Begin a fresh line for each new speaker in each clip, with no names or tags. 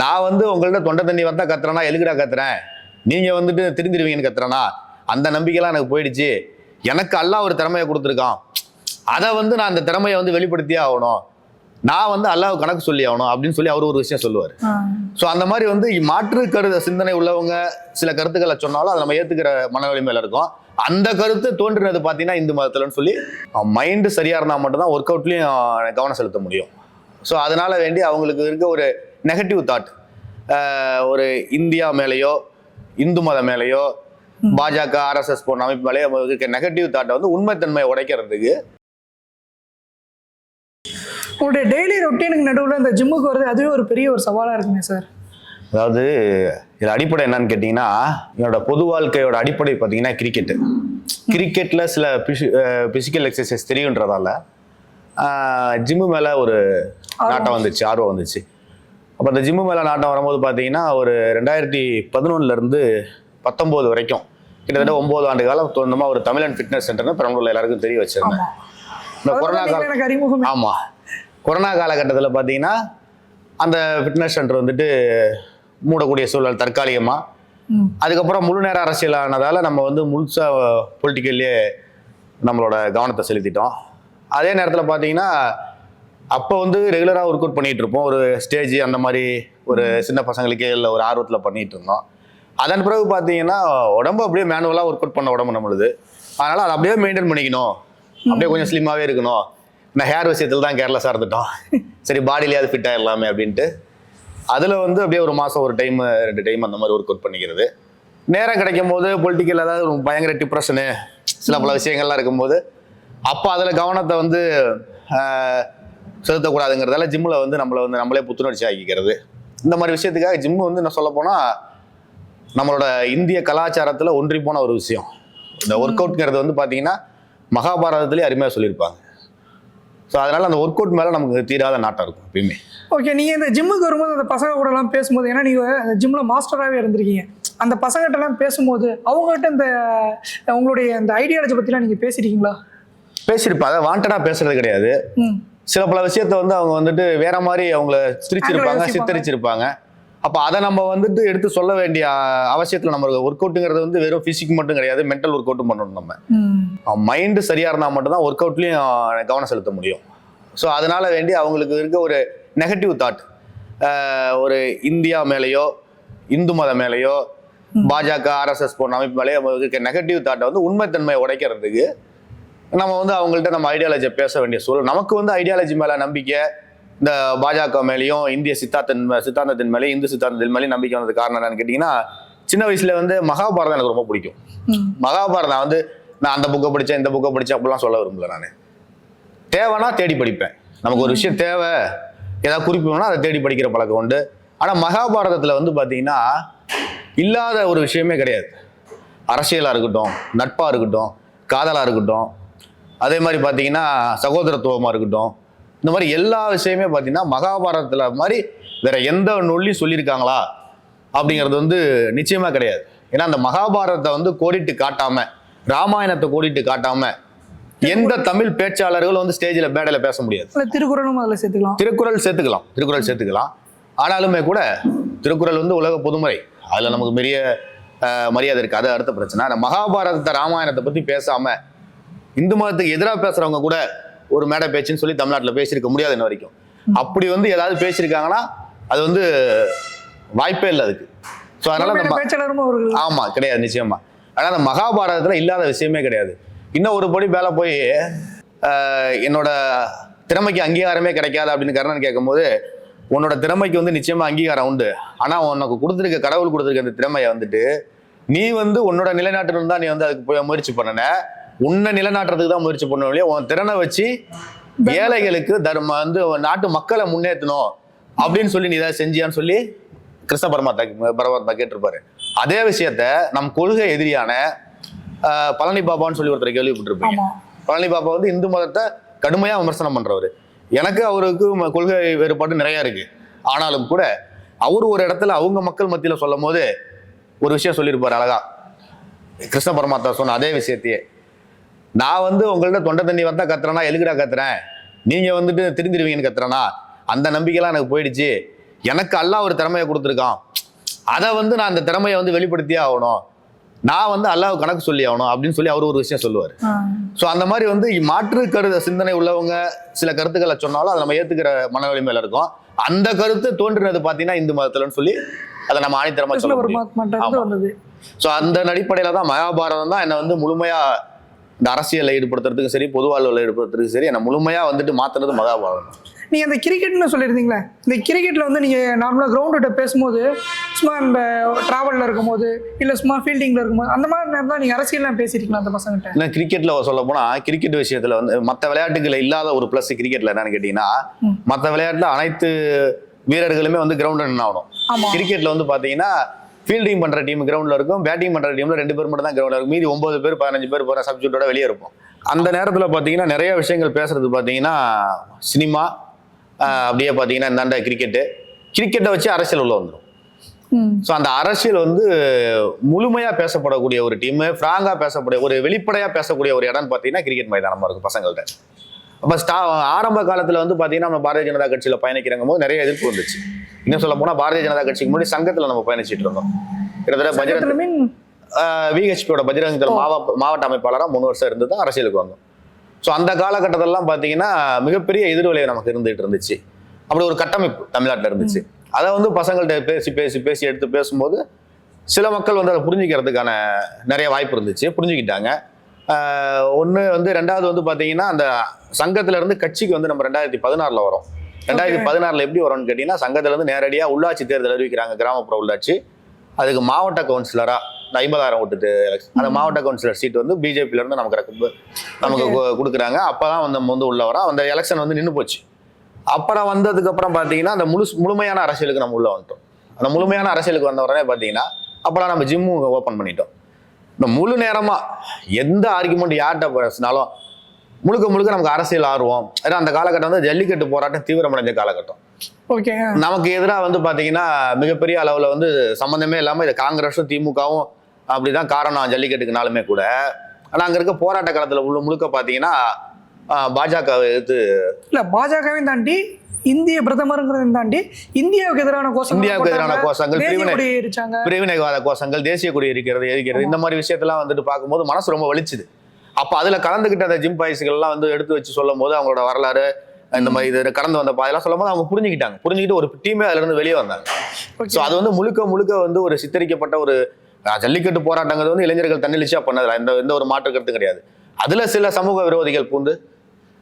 நான் வந்து உங்கள்ட்ட தொண்டை தண்ணி வந்தா கத்துறேனா எதுக்குடா கத்துறேன் நீங்க வந்துட்டு திருந்திருவீங்கன்னு கத்துறேனா? அந்த நம்பிக்கைலாம் எனக்கு போயிடுச்சு. எனக்கு அல்லாஹ் ஒரு திறமையை கொடுத்துருக்கான். அதை வந்து நான் அந்த திறமையை வந்து வெளிப்படுத்தியே ஆகணும். நான் வந்து அல்லாஹ் கணக்கு சொல்லி ஆகணும் அப்படின்னு சொல்லி அவர் ஒரு விஷயம் சொல்லுவார். ஸோ அந்த மாதிரி வந்து மாற்று கருத சிந்தனை உள்ளவங்க சில கருத்துக்களை சொன்னாலும் அதை நம்ம ஏத்துக்கிற மன வலிமையில இருக்கும். அந்த கருத்து தோன்றுனது பார்த்தீங்கன்னா இந்து மதத்துலன்னு சொல்லி மைண்டு சரியா இருந்தால் மட்டும்தான் ஒர்க் அவுட்லையும் கவனம் செலுத்த முடியும். ஸோ அதனால வேண்டி அவங்களுக்கு இருக்க ஒரு நெகட்டிவ் தாட் ஒரு இந்தியா மேலேயோ இந்து மதம் மேலேயோ பாஜக ஆர்எஸ்எஸ் போன்ற அமைப்பு மேலேயோ இருக்க நெகட்டிவ் தாட்டை வந்து உண்மைத்தன்மையை உடைக்கிறதுக்கு
உங்களுடைய டெய்லி ரொட்டீனுக்கு நடுவில் இந்த ஜிம்முக்கு வருது அதுவே ஒரு பெரிய ஒரு சவாலாக இருக்குங்க சார்
அதாவது இதில் அடிப்படை என்னன்னு கேட்டிங்கன்னா என்னோட பொது வாழ்க்கையோட அடிப்படை பார்த்தீங்கன்னா கிரிக்கெட்டு கிரிக்கெட்டில் சில பிசிக்கல் எக்ஸசைஸ் தெரியுன்றதால ஜிம்மு மேலே ஒரு நாட்டம் வந்துச்சு ஆர்வம் வந்துச்சு. அப்போ அந்த ஜிம்மு மேலே நாட்டம் வரும்போது பார்த்தீங்கன்னா ஒரு ரெண்டாயிரத்தி பதினொன்னுலேருந்து பத்தொம்போது வரைக்கும் கிட்டத்தட்ட ஒம்பது ஆண்டு காலம் சொந்தமாக ஒரு தமிழன் ஃபிட்னஸ் சென்டர்னு பெரம்பலூர்ல எல்லாருக்கும் தெரிய வச்சிருந்தேன். இந்த கொரோனா கால ஆமாம் கொரோனா காலகட்டத்தில் பார்த்தீங்கன்னா அந்த ஃபிட்னஸ் சென்டர் வந்துட்டு மூடக்கூடிய சூழல் தற்காலிகமாக. அதுக்கப்புறம் முழு நேர அரசியல் ஆனதால் நம்ம வந்து முழுசாக பொலிட்டிக்கல்லே நம்மளோட கவனத்தை செலுத்திட்டோம். அதே நேரத்தில் பார்த்தீங்கன்னா அப்போ வந்து ரெகுலராக ஒர்க் அவுட் பண்ணிகிட்டு இருப்போம் ஒரு ஸ்டேஜ் அந்த மாதிரி ஒரு சின்ன பசங்களுக்கே இல்லை ஒரு ஆர்வத்தில் பண்ணிகிட்டு இருந்தோம். அதன் பிறகு பார்த்தீங்கன்னா உடம்பு அப்படியே மேனுவலாக ஒர்க் அவுட் பண்ண உடம்பு நம்மளுது. அதனால் அதை அப்படியே மெயின்டைன் பண்ணிக்கணும். அப்படியே கொஞ்சம் ஸ்லிம்மாகவே இருக்கணும். நான் ஹேர் விஷயத்தில் தான் கேர்லெஸ்ஸாக இருந்துட்டோம். சரி பாடியிலேயாவது ஃபிட் ஆயிடலாமே அப்படின்ட்டு. அதில் வந்து அப்படியே ஒரு மாதம் ஒரு டைம் ரெண்டு டைம் அந்த மாதிரி ஒர்க் அவுட் பண்ணிக்கிறது. நேரம் கிடைக்கும் போது பொலிட்டிக்கல் ஏதாவது ஒரு பயங்கர டிப்ரெஷனு சில பல விஷயங்கள்லாம் இருக்கும்போது அப்போ அதில் கவனத்தை வந்து செலுத்தக்கூடாதுங்கிறதால ஜிம்மில் வந்து நம்மளை வந்து நம்மளே புத்துணர்ச்சி ஆக்கிக்கிறது. இந்த மாதிரி விஷயத்துக்காக ஜிம்மு வந்து என்ன சொல்ல போனால் நம்மளோட இந்திய கலாச்சாரத்தில் ஒன்றி போன ஒரு விஷயம். இந்த ஒர்க் அவுட்ங்கிறது வந்து பார்த்தீங்கன்னா மகாபாரதத்திலே அருமையாக சொல்லியிருப்பாங்க. ஸோ அதனால் அந்த ஒர்க் அவுட் மேலே நமக்கு தீராத நாட்டம் இருக்கும் எப்பயுமே.
ஓகே நீங்கள் இந்த ஜிம்முக்கு வரும்போது அந்த பசங்க கூட எல்லாம் பேசும்போது ஏன்னா நீங்கள் அந்த ஜிம்மில் மாஸ்டராகவே இருந்திருக்கீங்க. அந்த பசங்கள்ட்ட எல்லாம் பேசும்போது அவங்ககிட்ட இந்த உங்களுடைய இந்த ஐடியாலஜி பற்றிலாம் நீங்கள் பேசியிருக்கீங்களா
பேசியிருப்பாங்க வாண்டடாக பேசுறது கிடையாது. சில பல விஷயத்த வந்து அவங்க வந்துட்டு வேற மாதிரி அவங்கள சிரிச்சிருப்பாங்க. சித்தரிச்சிருப்பாங்க. அப்போ அதை நம்ம வந்துட்டு எடுத்து சொல்ல வேண்டிய அவசியத்தில் நம்ம ஒர்க் அவுட்டுங்கிறது வந்து வெறும் ஃபிசிக் மட்டும் கிடையாது மென்டல் ஒர்க் அவுட்டும் பண்ணணும் நம்ம. மைண்டு சரியாக இருந்தால் மட்டும்தான் ஒர்க் அவுட்லேயும் கவனம் செலுத்த முடியும். ஸோ அதனால வேண்டி அவங்களுக்கு இருக்க ஒரு நெகட்டிவ் தாட் ஒரு இந்தியா மேலேயோ இந்து மதம் மேலேயோ பாஜக ஆர்எஸ்எஸ் போன்ற அமைப்பு மேலேயோ அவங்களுக்கு இருக்க நெகட்டிவ் தாட்டை வந்து உண்மைத்தன்மையை உடைக்கிறதுக்கு நம்ம வந்து அவங்கள்ட்ட நம்ம ஐடியாலஜியை பேச வேண்டிய சூழல். நமக்கு வந்து ஐடியாலஜி மேலே நம்பிக்கை இந்த பாஜக மேலேயும் இந்திய சித்தாந்தத்தின் மே- சித்தாந்தத்தின் மேலேயும் இந்து சித்தாந்தத்தின் மேலேயும் நம்பிக்கை வந்தது காரணம் என்னன்னு கேட்டிங்கன்னா சின்ன வயசுல வந்து மகாபாரதம் எனக்கு ரொம்ப பிடிக்கும். மகாபாரதம் வந்து நான் அந்த புக்கை படித்தேன் இந்த புக்கை படித்தேன் அப்படிலாம் சொல்ல விரும்பல நான். தேவைன்னா தேடி படிப்பேன். நமக்கு ஒரு விஷயம் தேவை ஏதாவது குறிப்பு வேணா அதை தேடி படிக்கிற பழக்கம் உண்டு. ஆனால் மகாபாரதத்தில் வந்து பார்த்தீங்கன்னா இல்லாத ஒரு விஷயமே கிடையாது. அரசியலாக இருக்கட்டும் நட்பாக இருக்கட்டும் காதலாக இருக்கட்டும் அதே மாதிரி பார்த்தீங்கன்னா சகோதரத்துவமாக இருக்கட்டும் இந்த மாதிரி எல்லா விஷயமே பார்த்தீங்கன்னா மகாபாரதத்தில் மாதிரி வேற எந்த நொல்லையும் சொல்லியிருக்காங்களா? அப்படிங்கிறது வந்து நிச்சயமா கிடையாது. ஏன்னா அந்த மகாபாரதத்தை வந்து கோடிட்டு காட்டாம ராமாயணத்தை கோடிட்டு காட்டாம எந்த தமிழ் பேச்சாளர்களும் வந்து ஸ்டேஜில் மேடையில் பேச முடியாது.
திருக்குறளும் அதில் சேர்த்துக்கலாம்.
திருக்குறள் சேர்த்துக்கலாம். திருக்குறள் சேர்த்துக்கலாம். ஆனாலுமே கூட திருக்குறள் வந்து உலக பொதுமுறை. அதில் நமக்கு பெரிய மரியாதை இருக்கு. அது அடுத்த பிரச்சனை. அந்த மகாபாரதத்தை ராமாயணத்தை பற்றி பேசாம இந்து மதத்துக்கு எதிராக பேசுறவங்க கூட ஒரு மேடை பேச்சுன்னு சொல்லி தமிழ்நாட்டில் பேசியிருக்க முடியாது இன்ன வரைக்கும். அப்படி வந்து ஏதாவது பேசியிருக்காங்கன்னா அது வந்து வாய்ப்பே இல்லை அதுக்கு. ஸோ அதனால நம்ம ஆமா கிடையாது நிச்சயமா. ஆனா அந்த மகாபாரதத்துல இல்லாத விஷயமே கிடையாது. இன்னும் ஒரு படி மேல போய் என்னோட திறமைக்கு அங்கீகாரமே கிடைக்காது அப்படின்னு கர்ணன் கேட்கும்போது உன்னோட திறமைக்கு வந்து நிச்சயமா அங்கீகாரம் உண்டு. ஆனா உனக்கு கொடுத்துருக்க கடவுள் கொடுத்துருக்க அந்த திறமையை வந்துட்டு நீ வந்து உன்னோட நிலைநாட்டணும் தான் நீ வந்து அதுக்கு போய் முயற்சி பண்ணன. உன்னை நிலைநாட்டுறதுக்கு தான் முயற்சி பண்ண இல்லையா உன் திறனை வச்சு ஏழைகளுக்கு தர்ம வந்து நாட்டு மக்களை முன்னேற்றணும் அப்படின்னு சொல்லி நீ ஏதாவது செஞ்சியான்னு சொல்லி கிருஷ்ண பரமாத்தா பரமாத்மா கேட்டிருப்பாரு. அதே விஷயத்த நம் கொள்கை எதிரியான பழனி பாபான்னு சொல்லி ஒருத்தர் கேள்விப்பட்டிருப்பீங்க. பழனி பாபா வந்து இந்து மதத்தை கடுமையா விமர்சனம் பண்றவர். எனக்கு அவருக்கு கொள்கை வேறுபாடு நிறைய இருக்கு. ஆனாலும் கூட அவர் ஒரு இடத்துல அவங்க மக்கள் மத்தியில சொல்லும் போது ஒரு விஷயம் சொல்லியிருப்பாரு அழகா. கிருஷ்ண பரமாத்மா சொன்ன அதே விஷயத்தையே. நான் வந்து உங்கள்ட்ட தொண்டை தண்ணி வந்தா கத்துறேனா எதுக்குடா கத்துறேன் நீங்க வந்துட்டு திருந்திருவீங்கன்னு கத்துறேனா? அந்த நம்பிக்கைலாம் எனக்கு போயிடுச்சு. எனக்கு அல்லாஹ் ஒரு திறமையை கொடுத்துருக்கான். அதை வந்து நான் அந்த திறமையை வந்து வெளிப்படுத்தியே ஆகணும். நான் வந்து அல்லாஹ் கணக்கு சொல்லி ஆகணும் அப்படின்னு சொல்லி அவர் ஒரு விஷயம் சொல்லுவார். ஸோ அந்த மாதிரி வந்து மாற்று கருத சிந்தனை உள்ளவங்க சில கருத்துக்களை சொன்னாலும் அதை நம்ம ஏத்துக்கிற மன வலிமையில இருக்கும். அந்த கருத்து தோன்றினது பார்த்தீங்கன்னா இந்து மதத்துலன்னு சொல்லி அதை நம்ம ஆணித்தரமா சொல்ல முடியும். ஸோ அந்த அடிப்படையில தான் மகாபாரதம் தான் என்னை வந்து முழுமையா இந்த அரசியலில் ஈடுபடுத்துறதுக்கும் சரி பொது வாழ்வில் ஈடுபடுத்துறதுக்கும் சரி என்னை முழுமையா வந்துட்டு மாத்துனது மகாபாரதம்
நீங்க அந்த கிரிக்கெட்னு சொல்லியிருந்தீங்களே? இந்த கிரிக்கெட்ல வந்து நீங்க நார்மலா கிரவுண்ட பேசும்போது சும்மா இந்த டிராவல்ல இருக்கும்போது இல்ல சும்மா ஃபீல்டிங்ல இருக்கும்போது அந்த மாதிரி நேரம் தான் நீங்க அரசியல்லாம் பேசிருக்கலாம் அந்த பசங்கிட்ட?
இன்னும் கிரிக்கெட்ல சொல்ல போனா கிரிக்கெட் விஷயத்துல வந்து மற்ற விளையாட்டுகள் இல்லாத ஒரு பிளஸ் கிரிக்கெட்ல என்னன்னு கேட்டீங்கன்னா. மற்ற விளையாட்டுல அனைத்து வீரர்களுமே வந்து கிரவுண்ட் ரன் ஆகணும்
ஆமா.
கிரிக்கெட்ல வந்து பாத்தீங்கன்னா ஃபீல்டிங் பண்ற டீம் கிரவுண்ட்ல இருக்கும் பேட்டிங் பண்ற டீம்ல ரெண்டு பேர் மட்டும் தான் கிரவுண்ட்ல இருக்கும். மீதி ஒன்பது பேர் பதினஞ்சு பேர் போற சப்ஜெக்டோட வெளியே இருப்போம். அந்த நேரத்துல பாத்தீங்கன்னா நிறைய விஷயங்கள் பேசுறது பாத்தீங்கன்னா சினிமா அப்படியே பாத்தீங்கன்னா இந்தாண்ட கிரிக்கெட்டு கிரிக்கெட்டை வச்சு அரசியல் உள்ள வந்துடும். ஸோ அந்த அரசியல் வந்து முழுமையா பேசப்படக்கூடிய ஒரு டீம் ஃப்ராங்கா பேசக்கூடிய ஒரு வெளிப்படையா பேசக்கூடிய ஒரு இடம்னு பார்த்தீங்கன்னா கிரிக்கெட் மைதானமா இருக்கும் பசங்கள்ட்ட. அப்போ ஸ்டா ஆரம்ப காலத்துல வந்து பார்த்தீங்கன்னா நம்ம பாரதிய ஜனதா கட்சியில பயணிக்கிறங்க போது நிறைய எதிர்ப்பு வந்துச்சு. இன்னும் சொல்ல போனா பாரதிய ஜனதா கட்சிக்கு முன்னாடி சங்கத்துல நம்ம பயணிச்சிட்டு இருந்தோம். கிட்டத்தட்ட பஜ்ரங் விஹெச்பியோட பஜ்ரங் தள் மாவட்ட அமைப்பாளராக மூணு வருஷம் இருந்து தான் அரசியலுக்கு வந்தோம். ஸோ அந்த காலகட்டத்திலலாம் பார்த்தீங்கன்னா மிகப்பெரிய எதிர்விளைவு நமக்கு இருந்துகிட்டு இருந்துச்சு. அப்படி ஒரு கட்டமைப்பு தமிழ்நாட்டில் இருந்துச்சு. அதை வந்து பசங்கள்ட்ட பேசி பேசி பேசி எடுத்து பேசும்போது சில மக்கள் வந்து அதை புரிஞ்சுக்கிறதுக்கான நிறைய வாய்ப்பு இருந்துச்சு. புரிஞ்சுக்கிட்டாங்க. ஒன்று வந்து ரெண்டாவது வந்து பார்த்தீங்கன்னா அந்த சங்கத்துல இருந்து கட்சிக்கு வந்து நம்ம ரெண்டாயிரத்தி பதினாறில் வரோம். ரெண்டாயிரத்தி பதினாறில் எப்படி வரோம்னு கேட்டிங்கன்னா சங்கத்துல இருந்து நேரடியாக உள்ளாட்சி தேர்தல் அறிவிக்கிறாங்க கிராமப்புற உள்ளாட்சி. அதுக்கு மாவட்ட கவுன்சிலரா இந்த ஐம்பதாயிரம் ஓட்டு. அந்த மாவட்ட கவுன்சிலர் சீட் வந்து பிஜேபியில இருந்து நமக்கு நமக்கு கொடுக்குறாங்க. அப்பதான் வந்து நம்ம வந்து உள்ள வரோம். அந்த எலெக்ஷன் வந்து நின்று போச்சு. அப்புறம் வந்ததுக்கு அப்புறம் பாத்தீங்கன்னா அந்த முழு முழுமையான அரசியலுக்கு நம்ம உள்ள வந்துட்டோம். அந்த முழுமையான அரசியலுக்கு வந்த உடனே பாத்தீங்கன்னா அப்பலாம் நம்ம ஜிம்மு ஓப்பன் பண்ணிட்டோம். முழு நேரமா எந்த ஆர்குமெண்ட் யார்கிட்ட பேசினாலும் முழுக்க முழுக்க நமக்கு அரசியல் ஆர்வம். ஏன்னா அந்த காலகட்டம் வந்து ஜல்லிக்கட்டு போராட்டம் தீவிரமடைஞ்ச காலகட்டம்.
ஓகே
நமக்கு எதிராக வந்து பாத்தீங்கன்னா மிகப்பெரிய அளவுல வந்து சம்மந்தமே இல்லாம இது காங்கிரஸும் திமுகவும் அப்படிதான் காரணம் ஜல்லிக்கட்டுக்குனாலுமே கூட. ஆனா அங்க இருக்க போராட்ட காலத்துல உள்ள முழுக்க பாத்தீங்கன்னா பாஜக எதிர்த்து
இல்ல பாஜகவையும் தாண்டி இந்திய பிரதமருங்கிறதையும் தாண்டி இந்தியாவுக்கு எதிரான கோஷங்கள்
இந்தியாவுக்கு எதிரான. கோஷங்கள் பிரிவினை பிரிவினைவாத கோஷங்கள் தேசிய கொடி இருக்கிறது எரிக்கிறது இந்த மாதிரி விஷயத்தெல்லாம் வந்துட்டு பார்க்கும்போது மனசு ரொம்ப வலிச்சுது. அப்ப அதுல கலந்துக்கிட்ட அந்த ஜிம் பயிற்சிகள் எல்லாம் வந்து எடுத்து வச்சு சொல்லும் போது அவங்களோட வரலாறு இந்த மாதிரி இது கடந்து வந்த பாதையெல்லாம் சொல்லும் போது அவங்க புரிஞ்சுக்கிட்டாங்க. புரிஞ்சுக்கிட்டு ஒரு டீமே அதுல இருந்து வெளியே வந்தாங்க. ஸோ அது வந்து முழுக்க முழுக்க வந்து ஒரு சித்தரிக்கப்பட்ட ஒரு ஜல்லிக்கட்டு போராட்டங்கிறது வந்து இளைஞர்கள் தன்னெழுச்சியா பண்ணதில்ல எந்த எந்த ஒரு மாற்று கருத்தும் கிடையாது. அதுல சில சமூக விரோதிகள் பூந்து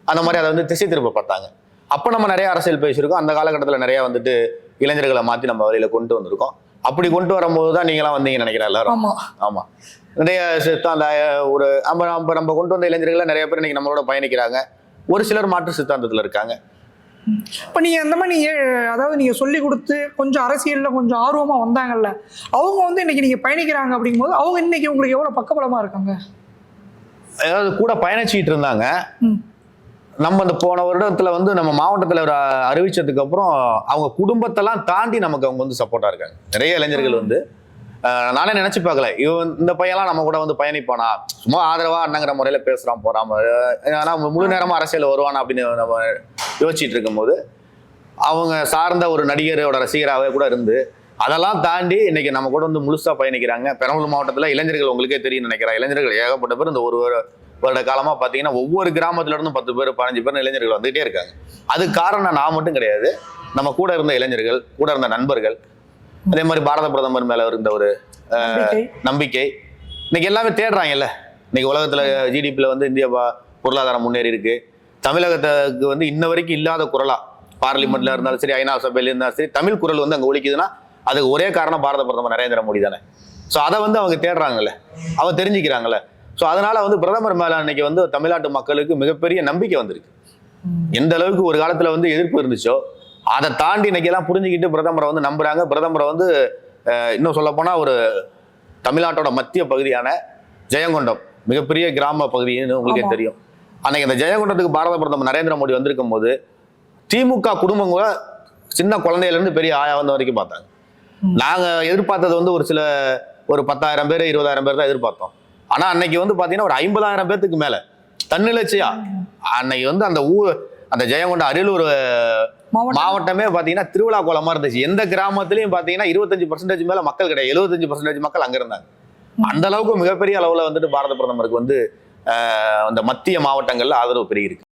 அந்த மாதிரி அதை வந்து திசை திருப்ப பார்த்தாங்க அப்போ நம்ம நிறைய அரசியல் பேசியிருக்கோம். அந்த காலகட்டத்தில் நிறைய வந்துட்டு இளைஞர்களை மாற்றி நம்ம வழியில கொண்டு வந்திருக்கோம். அப்படி கொண்டு வரும்போது தான் நீங்களாம் வந்தீங்கன்னு நினைக்கிறேன் எல்லாரும்.
ஆமா.
ஆமா. நிறைய அஹ், ஒரு நம்ம நம்ம நம்ம கொண்டு வந்த இளைஞர்கள் நிறைய பேர் இன்னைக்கு நம்மளோட பயணிக்கிறாங்க. ஒரு சிலர் மாற்று சித்தாந்தத்தில் இருக்காங்க.
இப்போ நீங்க அந்த மாதிரி நீங்க அதாவது நீங்க சொல்லி கொடுத்து கொஞ்சம் அரசியல்ல கொஞ்சம் ஆர்வமா வந்தாங்கல்ல அவங்க வந்து இன்னைக்கு நீங்க பயணிக்கிறாங்க அப்படிங்கும்போது அவங்க இன்னைக்கு உங்களுக்கு எவ்வளவு பக்கபலமா இருக்காங்க?
அதாவது கூட பயணிச்சுக்கிட்டு இருந்தாங்க. நம்ம இந்த போன வருடத்துல வந்து நம்ம மாவட்டத்தில் ஒரு அறிவிச்சதுக்கு அப்புறம் அவங்க குடும்பத்தெல்லாம் தாண்டி நமக்கு அவங்க வந்து சப்போர்ட்டா இருக்காங்க. நிறைய இளைஞர்கள் வந்து நானே நினைச்சு பார்க்கல. இவன் இந்த பையன்லாம் நம்ம கூட வந்து பயணிப்பானா? சும்மா ஆதரவா அண்ணங்கிற முறையில பேசுறான் போறான் ஆனா முழு நேரமா அரசியல் வருவானா அப்படின்னு நம்ம யோசிச்சுட்டு இருக்கும்போது அவங்க சார்ந்த ஒரு நடிகரோட ரசிகராகவே கூட இருந்து அதெல்லாம் தாண்டி இன்னைக்கு நம்ம கூட வந்து முழுசா பயணிக்கிறாங்க. பெரம்பலூர் மாவட்டத்தில் இளைஞர்கள் உங்களுக்கே தெரியும் நினைக்கிறேன். இளைஞர்கள் ஏகப்பட்ட பேர் இந்த ஒரு வருட- வருட காலமா பார்த்தீங்கன்னா ஒவ்வொரு கிராமத்துல இருந்தும் பத்து பேர் பதினஞ்சு பேர் இளைஞர்கள் வந்துகிட்டே இருக்காங்க. அது காரணம் நான் மட்டும் கிடையாது. நம்ம கூட இருந்த இளைஞர்கள் கூட இருந்த நண்பர்கள் அதே மாதிரி பாரத பிரதமர் மேல இருந்த ஒரு
நம்பிக்கை.
இன்னைக்கு எல்லாமே தேடுறாங்கல்ல. இன்னைக்கு உலகத்துல ஜிடிபியில் வந்து இந்தியா பொருளாதாரம் முன்னேறி இருக்கு. தமிழகத்துக்கு வந்து இன்ன வரைக்கும் இல்லாத குரலா பார்லிமெண்ட்ல இருந்தாலும் சரி ஐநா சபையில இருந்தாலும் சரி தமிழ் குரல் வந்து அங்க ஒலிக்குதுன்னா அதுக்கு ஒரே காரணம் பாரத பிரதமர் நரேந்திர மோடி தானே. ஸோ அதை வந்து அவங்க தேடுறாங்கல்ல. அவங்க தெரிஞ்சுக்கிறாங்கல்ல. ஸோ அதனால வந்து பிரதமர் மேல அன்னைக்கு வந்து தமிழ்நாட்டு மக்களுக்கு மிகப்பெரிய நம்பிக்கை வந்திருக்கு. எந்த அளவுக்கு ஒரு காலத்துல வந்து எதிர்ப்பு இருந்துச்சோ அதை தாண்டி இன்னைக்கு எல்லாம் புரிஞ்சுக்கிட்டு பிரதமரை வந்து நம்புறாங்க. பிரதமரை வந்து இன்னும் சொல்ல போனா ஒரு தமிழ்நாட்டோட மத்திய பகுதியான ஜெயங்கொண்டம் மிகப்பெரிய கிராம பகுதின்னு உங்களுக்கே. தெரியும். அன்னைக்கு அந்த ஜெயங்கொண்டத்துக்கு பாரத பிரதமர் நரேந்திர மோடி வந்திருக்கும் போது திமுக குடும்பம் கூட சின்ன குழந்தையில இருந்து பெரிய ஆயா வந்த வரைக்கும் பார்த்தாங்க.
ம்.
நாங்க எதிர்பார்த்தது வந்து ஒரு சில ஒரு பத்தாயிரம் பேர் இருபதாயிரம் பேர் தான் எதிர்பார்த்தோம். ஆனா அன்னைக்கு வந்து பாத்தீங்கன்னா ஒரு ஐம்பதாயிரம் பேர்த்துக்கு மேல. தன்னிலட்சியா. அன்னைக்கு வந்து அந்த ஊர் அந்த ஜெயங்கொண்ட அரியலூர்
மாவட்டம்.
பார்த்தீங்கன்னா திருவிழா கோலமா இருந்துச்சு. எந்த கிராமத்துலயும் பார்த்தீங்கன்னா இருபத்தஞ்சு பர்சன்டேஜ் மேல மக்கள் கிடையாது. எழுபத்தஞ்சு பர்சன்டேஜ் மக்கள் அங்க இருந்தாங்க. அந்த அளவுக்கு மிகப்பெரிய அளவுல வந்துட்டு பாரத பிரதமருக்கு வந்து அந்த மத்திய மாவட்டங்கள்ல ஆதரவு பெருகிருக்கு